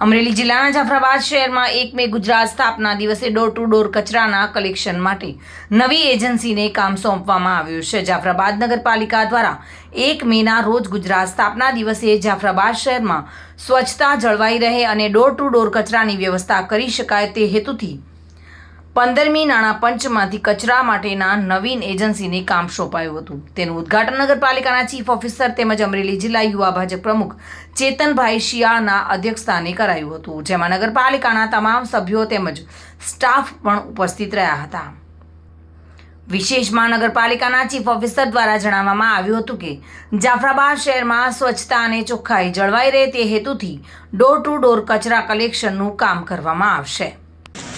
અમરેલી જિલ્લાના જાફરાબાદ શહેરમાં એક મે ગુજરાત સ્થાપના દિવસે ડોર ટુ ડોર કચરાના કલેક્શન માટે નવી એજન્સીને કામ સોંપવામાં આવ્યું છે. જાફરાબાદ નગરપાલિકા દ્વારા એક મેના રોજ ગુજરાત સ્થાપના દિવસે જાફરાબાદ શહેરમાં સ્વચ્છતા જળવાઈ રહે અને ડોર ટુ ડોર કચરાની વ્યવસ્થા કરી શકાય તે હેતુથી પંદરમી નાણાં પંચમાંથી કચરા માટેના નવીન એજન્સીને કામ સોંપાયું હતું. તેનું ઉદ્ઘાટન નગરપાલિકાના ચીફ ઓફિસર તેમજ અમરેલી જિલ્લા યુવા ભાજપ પ્રમુખ ચેતનભાઈ શિયાળના અધ્યક્ષસ્થાને કરાયું હતું, જેમાં નગરપાલિકાના તમામ સભ્યો તેમજ સ્ટાફ પણ ઉપસ્થિત રહ્યા હતા. વિશેષમાં નગરપાલિકાના ચીફ ઓફિસર દ્વારા જણાવવામાં આવ્યું હતું કે, જાફરાબાદ શહેરમાં સ્વચ્છતા અને ચોખ્ખાઈ જળવાઈ રહે તે હેતુથી ડોર ટુ ડોર કચરા કલેક્શનનું કામ કરવામાં આવશે.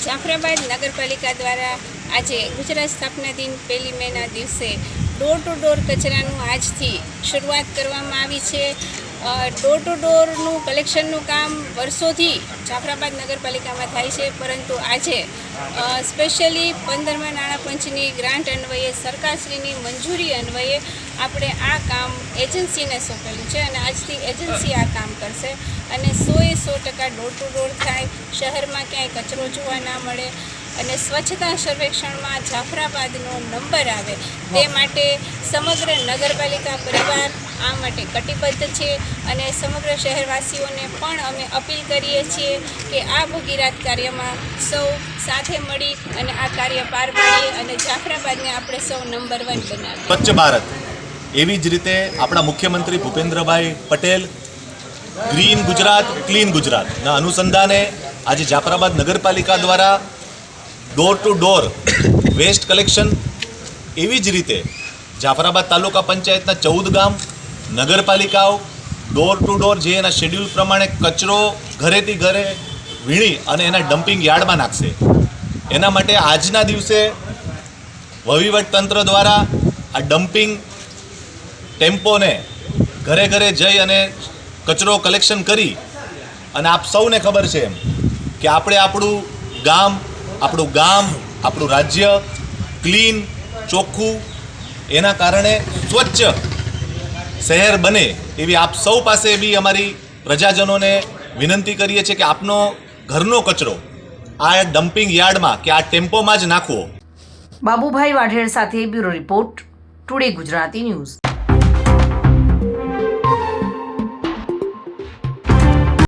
જાફરાબાદ નગરપાલિકા દ્વારા આજે ગુજરાત સ્થાપના દિન પહેલી મેના દિવસે ડોર ટુ ડોર કચરાનું આજથી શરૂઆત કરવામાં આવી છે. ડોર ટુ ડોરનું કલેક્શનનું કામ વર્ષોથી જાફરાબાદ નગરપાલિકામાં થાય છે પરંતુ આજે સ્પેશિયલી પંદરમા નાણાં પંચની ગ્રાન્ટ અન્વયે સરકારશ્રીની મંજૂરી અન્વયે આપણે આ કામ એજન્સીને સોંપેલું છે અને આજથી એજન્સી આ કામ કરશે અને સોએ સો ટકા ડોર ટુ ડોર થાય શહેરમાં ક્યાંય કચરો જોવા ના મળે અને સ્વચ્છતા સર્વેક્ષણમાં જાફરાબાદનો નંબર આવે. તે માટે સમગ્ર નગરપાલિકા પરિવાર આ માટે કટિબદ્ધ છે અને સમગ્ર શહેરવાસીઓને પણ અમે અપીલ કરીએ છીએ કે આ ભગીરથ કાર્યમાં સૌ સાથે મળી અને આ કાર્ય પાર પાડીએ અને જાફરાબાદને આપણે સૌ નંબર વન બનાવીએ. સ્વચ્છ ભારત. એવી જ રીતે આપણા મુખ્યમંત્રી ભૂપેન્દ્રભાઈ પટેલ ગ્રીન ગુજરાત ક્લીન ગુજરાતના અનુસંધાને આજે જાફરાબાદ નગરપાલિકા દ્વારા door to door waste collection એવી જ રીતે જાફરાબાદ તાલુકા પંચાયતના ચૌદ ગામ નગરપાલિકાઓ ડોર ટુ ડોર જે એના શેડ્યુલ પ્રમાણે કચરો ઘરેથી ઘરે વીણી અને એના ડમ્પિંગ યાર્ડમાં નાખશે. એના માટે આજના દિવસે વહીવટ તંત્ર દ્વારા આ ડમ્પિંગ ટેમ્પોને ઘરે ઘરે જઈ અને કચરો કલેક્શન કરી અને આપ સૌને ખબર છે એમ કે આપણે આપણું ગામ આપણું ગામ, આપણું રાજ્ય ક્લીન ચોખ્ખું, એના કારણે સ્વચ્છ શહેર બને એવી આપ સૌ પાસે બી અમારી પ્રજાજનોને વિનંતી કરીએ છીએ કે આપનો ઘરનો કચરો આ ડમ્પિંગ યાર્ડમાં કે આ ટેમ્પોમાં જ નાખવો. બાબુભાઈ વાઢેર સાથે bureau report, today Gujarati news.